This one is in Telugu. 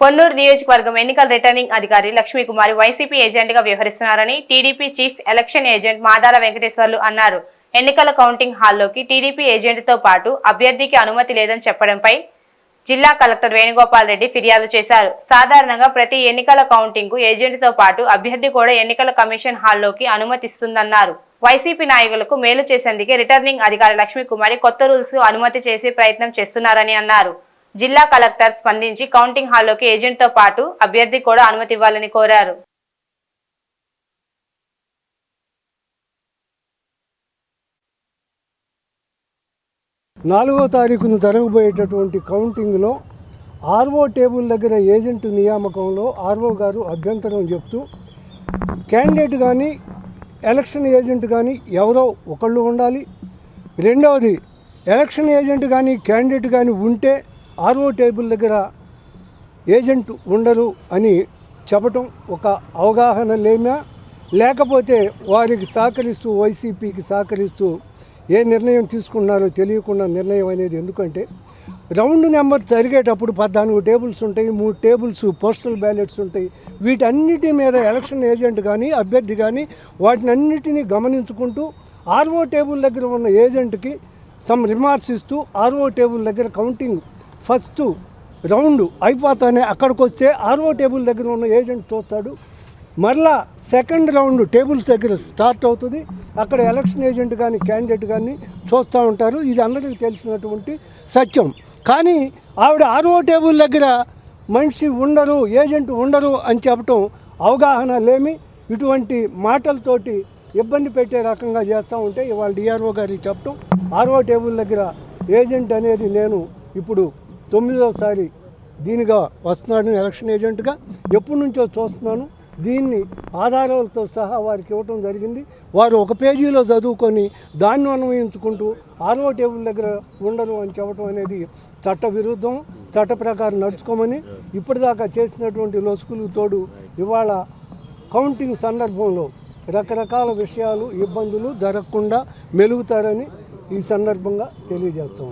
పొన్నూరు నియోజకవర్గం ఎన్నికల రిటర్నింగ్ అధికారి లక్ష్మీకుమారి వైసీపీ ఏజెంట్గా వ్యవహరిస్తున్నారని TDP chief election agent Madala Venkateswarlu అన్నారు. ఎన్నికల కౌంటింగ్ హాల్లోకి టీడీపీ ఏజెంట్తో పాటు అభ్యర్థికి అనుమతి లేదని చెప్పడంపై జిల్లా కలెక్టర్ వేణుగోపాల్ రెడ్డి ఫిర్యాదు చేశారు. సాధారణంగా ప్రతి ఎన్నికల కౌంటింగ్కు ఏజెంట్తో పాటు అభ్యర్థి కూడా ఎన్నికల కమిషన్ హాల్లోకి అనుమతిస్తుందన్నారు. వైసీపీ నాయకులకు మేలు చేసేందుకే రిటర్నింగ్ అధికారి లక్ష్మీకుమారి కొత్త రూల్స్ అనుమతి చేసే ప్రయత్నం చేస్తున్నారని అన్నారు. జిల్లా కలెక్టర్ స్పందించి కౌంటింగ్ హాల్లోకి ఏజెంట్తో పాటు అభ్యర్థి కూడా అనుమతి ఇవ్వాలని కోరారు. నాలుగో తారీఖున జరగబోయేటటువంటి కౌంటింగ్లో ఆర్ఓ టేబుల్ దగ్గర ఏజెంట్ నియామకంలో ఆర్ఓ గారు అభ్యంతరం చెప్తూ క్యాండిడేట్ కానీ ఎలక్షన్ ఏజెంట్ కానీ ఎవరో ఒకళ్ళు ఉండాలి. రెండవది ఎలక్షన్ ఏజెంట్ కానీ క్యాండిడేట్ కానీ ఉంటే ఆర్ఓ టేబుల్ దగ్గర ఏజెంట్ ఉండరు అని చెప్పటం ఒక అవగాహన లేమా? లేకపోతే వారికి సహకరిస్తూ వైసీపీకి సహకరిస్తూ ఏ నిర్ణయం తీసుకున్నారో తెలియకుండా నిర్ణయం అనేది ఎందుకంటే రౌండ్ నెంబర్ జరిగేటప్పుడు పద్నాలుగు టేబుల్స్ ఉంటాయి మూడు టేబుల్స్ పోస్టల్ బ్యాలెట్స్ ఉంటాయి. వీటన్నిటి మీద ఎలక్షన్ ఏజెంట్ కానీ అభ్యర్థి కానీ వాటినన్నిటినీ గమనించుకుంటూ ఆర్ఓ టేబుల్ దగ్గర ఉన్న ఏజెంట్కి సమ్ రిమార్క్స్ ఇస్తూ ఆర్ఓ టేబుల్ దగ్గర కౌంటింగ్ ఫస్ట్ రౌండ్ అయిపోతానే అక్కడికి వస్తే ఆర్ఓ టేబుల్ దగ్గర ఉన్న ఏజెంట్ చూస్తాడు. మరలా సెకండ్ రౌండ్ టేబుల్స్ దగ్గర స్టార్ట్ అవుతుంది. అక్కడ ఎలక్షన్ ఏజెంట్ కానీ క్యాండిడేట్ కానీ చూస్తూ ఉంటారు. ఇది అందరికీ తెలిసినటువంటి సత్యం. కానీ ఆవిడ ఆర్ఓ టేబుల్ దగ్గర మనిషి ఉండరు ఏజెంట్ ఉండరు అని చెప్పటం అవగాహన లేమి. ఇటువంటి మాటలతోటి ఇబ్బంది పెట్టే రకంగా చేస్తూ ఉంటే ఇవాళ డిఆర్ఓ గారికి చెప్పటం ఆర్ఓ టేబుల్ దగ్గర ఏజెంట్ అనేది నేను ఇప్పుడు తొమ్మిదోసారి దీనిగా వస్తున్నాడని ఎలక్షన్ ఏజెంట్గా ఎప్పటి నుంచో చూస్తున్నాను. దీన్ని ఆధారాలతో సహా వారికి ఇవ్వటం జరిగింది. వారు ఒక పేజీలో చదువుకొని దాన్ని అన్వయించుకుంటూ ఆరో టేబుల్ దగ్గర ఉండరు అని చెప్పడం అనేది చట్ట విరుద్ధం చట్ట ప్రకారం నడుచుకోమని ఇప్పటిదాకా చేసినటువంటి లొసుకులు తోడు ఇవాళ కౌంటింగ్ సందర్భంలో రకరకాల విషయాలు ఇబ్బందులు జరగకుండా మెలుగుతారని ఈ సందర్భంగా తెలియజేస్తాం.